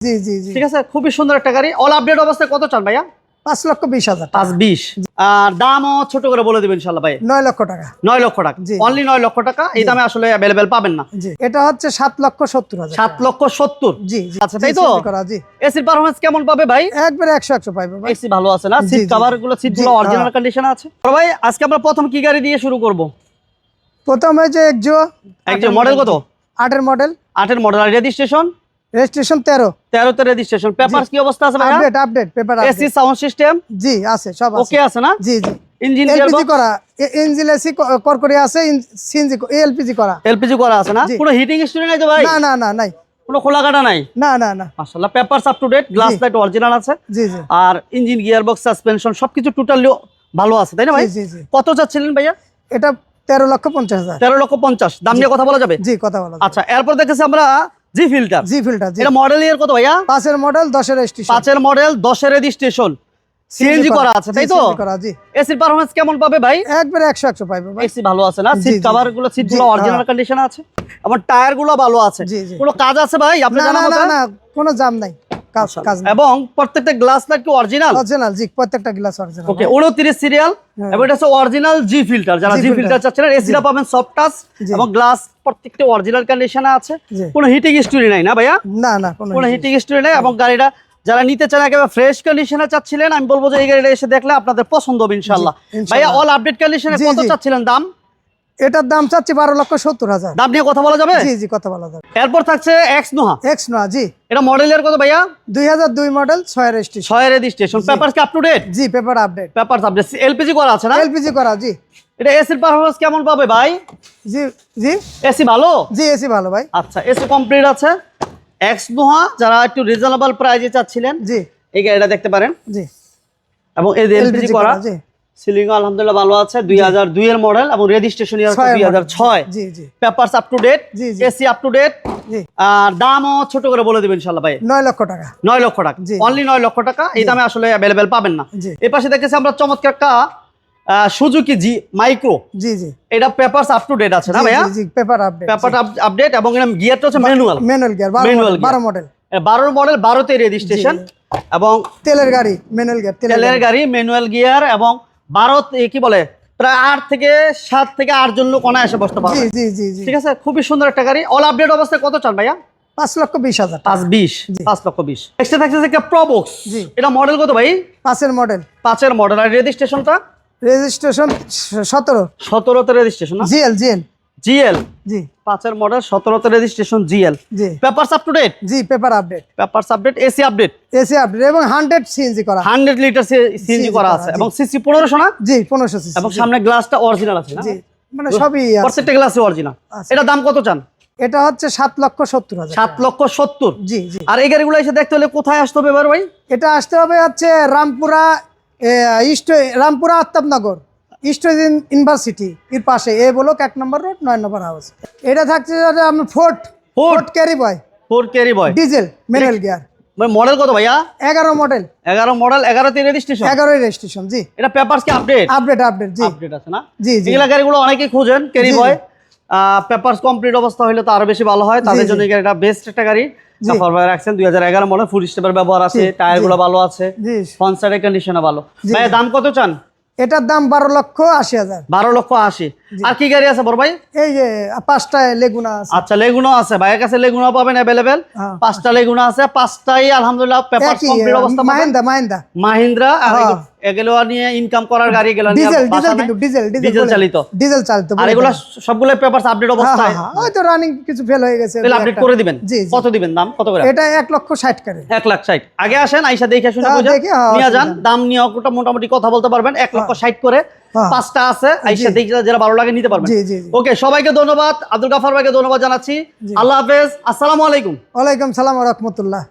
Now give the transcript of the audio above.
জি জি জি। ঠিক আছে? খুবই সুন্দর একটা গাড়ি। অল আপডেট অবস্থায় কত চান ভাইয়া? পাঁচ লক্ষ বিশ হাজার পাঁচ বিশ। আর দামও ছোট করে বলে দিবেন ইনশাল্লাহ ভাই। নয় লক্ষ টাকা। নয় লক্ষ টাকা। অনলি নয় লক্ষ টাকা। এই দামে আসলে অ্যাভেলেবেল পাবেন না। এটা হচ্ছে সাত লক্ষ সত্তর হাজার সাত লক্ষ সত্তর। জি আচ্ছা, তাই তো? এসির পারফরমেন্স কেমন পাবে ভাই? একবারে একশো একশো ভাই। এসি ভালো আছে না? সিট। কভারগুলো সিটগুলো অরিজিনাল। কন্ডিশন আছে? ভাই আজকে আমরা প্রথম কি গাড়ি দিয়ে শুরু করব? প্রথমে যে একজো একজন মডেল কত? আটের মডেল আটের মডেল আর রেজিস্ট্রেশন রেজিস্ট্রেশন তেরো তে রেজিস্ট্রেশন পেপার কি অবস্থা আছে ভাই আপডেট আপডেট পেপার আছে এসি সাউন্ড সিস্টেম জি আছে সব আছে। ওকে আছে না? জি জি। ইঞ্জিন এলপিজি করা ইঞ্জিন এসি করকরি আছে সিএনজি এলপিজি করা। এলপিজি করা আছে না। কোনো হিটিং স্টোরি নাই তো ভাই? না না না নাই। কোনো খোলা কাটা নাই? না না না। মাশাআল্লাহ papers up to date glass. Light original আছে। জি জি। আর ইঞ্জিন গিয়ার বক্স সাসপেনশন সবকিছু টোটালি ভালো আছে তাই না ভাই? জি জি জি। কত চাচ্ছিলেন ভাইয়া? এটা তেরো লক্ষ পঞ্চাশ হাজার। তেরো লক্ষ পঞ্চাশ। দাম নিয়ে কথা বলা যাবে? জি কথা বলা আচ্ছা এরপর দেখেছি আমরা জি ফিল্টার জি ফিল্টার এটা মডেল ইয়ার কত ভাইয়া? পাঁচের মডেল দশের রেজিস্ট্রেশন পাঁচের মডেল দশের রেজিস্ট্রেশন সিএনজি করা আছে তাই তো? এসির পারফরমেন্স কেমন পাবে ভাই? একবারে একশো একশো পাইবো ভাই। এসি ভালো আছে না? সিট কভারগুলো সিটগুলো অরিজিনাল হ্যাঁ। কন্ডিশন আছে? আমার টায়ারগুলো ভালো আছে। কোনো কাজ আছে ভাই? আপনি জানা না না কোনো জাম নাই। এবং প্রত্যেকটা গ্লাস লাইট কি অরিজিনাল অরিজিনাল জি প্রত্যেকটা গ্লাস অরিজিনাল ওকে উনত্রিশ সিরিয়াল। এবং এটা হচ্ছে অরিজিনাল জি ফিল্টার যারা জি। ফিল্টার চাচ্ছিলেন এসিটা পাবেন সফট টাচ এবং গ্লাস প্রত্যেকটা অরিজিনাল কন্ডিশনে আছে। কোনো হিটিং স্টোরি নাই না ভাইয়া? না না কোনো হিটিং স্টোরি নাই এবং গাড়িটা যারা নিতে চান একেবারে ফ্রেশ কন্ডিশনে চাচ্ছিলেন আমি বলব যে এই গাড়িটা এসে দেখলে আপনাদের পছন্দ হবে ইনশাল্লাহ। ভাইয়া অল আপডেট কন্ডিশনে কত চাচ্ছিলেন দাম? এটার দাম চাচ্ছি বারো লক্ষ সত্তর হাজার। দাম নিয়ে কথা বলা যাবে? জি জি কথা বলা যাবে। এরপর থাকছে এক্স নোহা এক্স নয় জি। এটা মডেলের কত ভাইয়া? দুই হাজার দুই মডেল ছয় রেজিস্ট্রেশন ছয় রেজিস্ট্রেশন পেপার কি up to date G paper update paper update LPG করা আছে না? এলপিজি করা জি। এটা এসির পারফরমেন্স কেমন পাবে ভাই? জি জি। এসি ভালো? জি এসি ভালো ভাই। আচ্ছা এসি কমপ্লিট আছে। এক্স নোহা যারা একটু রিজনেবল প্রাইজে চাচ্ছিলেন জি। এই গাড়িটা দেখতে পারেন। জি। এবং এই এলপিজি করা জি। সিলিং আলহামদুলিল্লাহ ভালো আছে দুই হাজার দুই এর মডেল এবং রেজিস্ট্রেশন ছয়ের দুই হাজার ছয়। Papers up to date. AC up to date আর দামও ছোট করে বলে দিবেন ইনশাল্লাহ ভাই। নয় লক্ষ টাকা। নয় লক্ষ টাকা। অনলি নয় লক্ষ টাকা এই দামে আসলে অ্যাভেলেবেল পাবেন না। এই পাশে দেখেছি আমরা চমৎকার একটা সুজুকি জি মাইক্রো জি জি। এটা পেপারস আপ টু ডেট আছে না ভাইয়া? জি পেপার আপডেট পেপার আপডেট এবং গিয়ারটা হচ্ছে ম্যানুয়াল ম্যানুয়াল গিয়ার বারো gear। মডেল বারোর মডেল বারোতে রেজিস্ট্রেশন এবং তেলের গাড়ি ম্যানুয়াল গিয়ার তেলের গাড়ি। ম্যানুয়াল গিয়ার এবং বারো কি বলে প্রায় আট থেকে সাত থেকে আট জন লোক অনায়াসে বসতে জি পারবে। জি জি জি ঠিক আছে? খুবই সুন্দর একটা গাড়ি। অল আপডেট অবস্থায় কত চান ভাইয়া? পাঁচ লক্ষ বিশ হাজার পাঁচ বিশ পাঁচ লক্ষ বিশ। এক্সট্রা থাকছে একটা প্রবক্স এটা মডেল কত ভাই? পাঁচের মডেল পাঁচের মডেল আর রেজিস্ট্রেশনটা রেজিস্ট্রেশন সতেরো। সতেরোতে রেজিস্ট্রেশন জিএল জিএল। জিএল? জি। পাঁচের মডেল সতেরোতে registration GL. G. Papers up to date G paper update papers update AC update AC update এবং হান্ড্রেড সিএনজি করা। হান্ড্রেড লিটার সিএনজি করা আছে। এবং সিসি পনেরোশো না? জি পনেরোশো সিসি এবং সামনে গ্লাসটা অরিজিনাল আছে জি মানে সবই। প্রত্যেকটা গ্লাসে অরিজিনাল। এটা দাম কত চান? এটা হচ্ছে সাত লক্ষ সত্তর হাজার সাত লক্ষ সত্তর? জি জি। আর এই গাড়িগুলো এসে দেখতে হলে কোথায় আসতে হবে এবার ভাই? এটা আসতে হবে হচ্ছে Rampura east Rampura Aftabnagar east university এর পাশে এ ব্লক এক নম্বর রোড নয় নম্বর হাউস। এটা থাকছে আপনার fort fort carry boy four carry boy diesel manual gear model কত ভাইয়া? এগারো মডেল এগারো মডেল এগারো এগারোতে রেজিস্ট্রেশন এগারোই রেজিস্ট্রেশন জি। এটা পেপারস কি আপডেট আপডেট আপডেট জি। আপডেট আছে না? জি জি। এগুলা গাড়িগুলো অনেকেই খোঁজেন ক্যারি বয় পেপারস কমপ্লিট অবস্থা হলে তো আরও বেশি ভালো হয়। তাদের জন্য গাড়িটা বেস্ট একটা গাড়ি। সাফার ভাই রাখছেন দুই হাজার এগারো মডেল ফুড স্টেপের ব্যবহার আছে টায়ারগুলো ভালো আছে জি। ফ্রন্ট সাইডের কন্ডিশনে ভালো। ভাই দাম কত চান? এটার দাম বারো লক্ষ আশি হাজার। বারো লক্ষ আশি। আর কি গাড়ি আছে বড় ভাই? এই যে পাঁচটায় লেগুনা আছে। আচ্ছা লেগুনো আছে ভাইয়ের কাছে লেগুনো পাবেন অ্যাভেলেবেল হ্যাঁ। পাঁচটা। লেগুনো আছে। পাঁচটাই আলহামদুলিল্লাহ পেপার কমপ্লিট অবস্থা। মাহিন্দা মাহিন্দা। মাহিন্দ্রা আর হ্যাঁ। এগুলো- নিয়ে ইনকাম করার গাড়ি নিয়ে ডিজেল ডিজেল কিন্তু ডিজেল ডিজেল চালিত। ডিজেল চালিত আর এগুলো সবগুলো পেপারস আপডেট অবস্থায়। হ্যাঁ হ্যাঁ। হয়তো রানিং কিছু ফেল হয়ে গেছে। তাহলে আপডেট করে দিবেন? কত দিবেন দাম? কত করে? এটা এক লক্ষ ষাট করে। এক লাখ ষাট। আগে আসেন আইসা দেখে শুনে বুঝে নিয়ে যান। দাম নিয়ে মোটামুটি কথা বলতে পারবেন। এক লক্ষ ষাট করে। পাঁচটা আছে আইসা দেখি যারা ভালো লাগে নিতে পারবেন। ওকে সবাইকে ধন্যবাদ। আব্দুল গাফার ভাইকে ধন্যবাদ জানাচ্ছি। আল্লাহ হাফেজ। আসসালামু আলাইকুম। ওয়ালাইকুম সালাম রহমতুল্লাহ।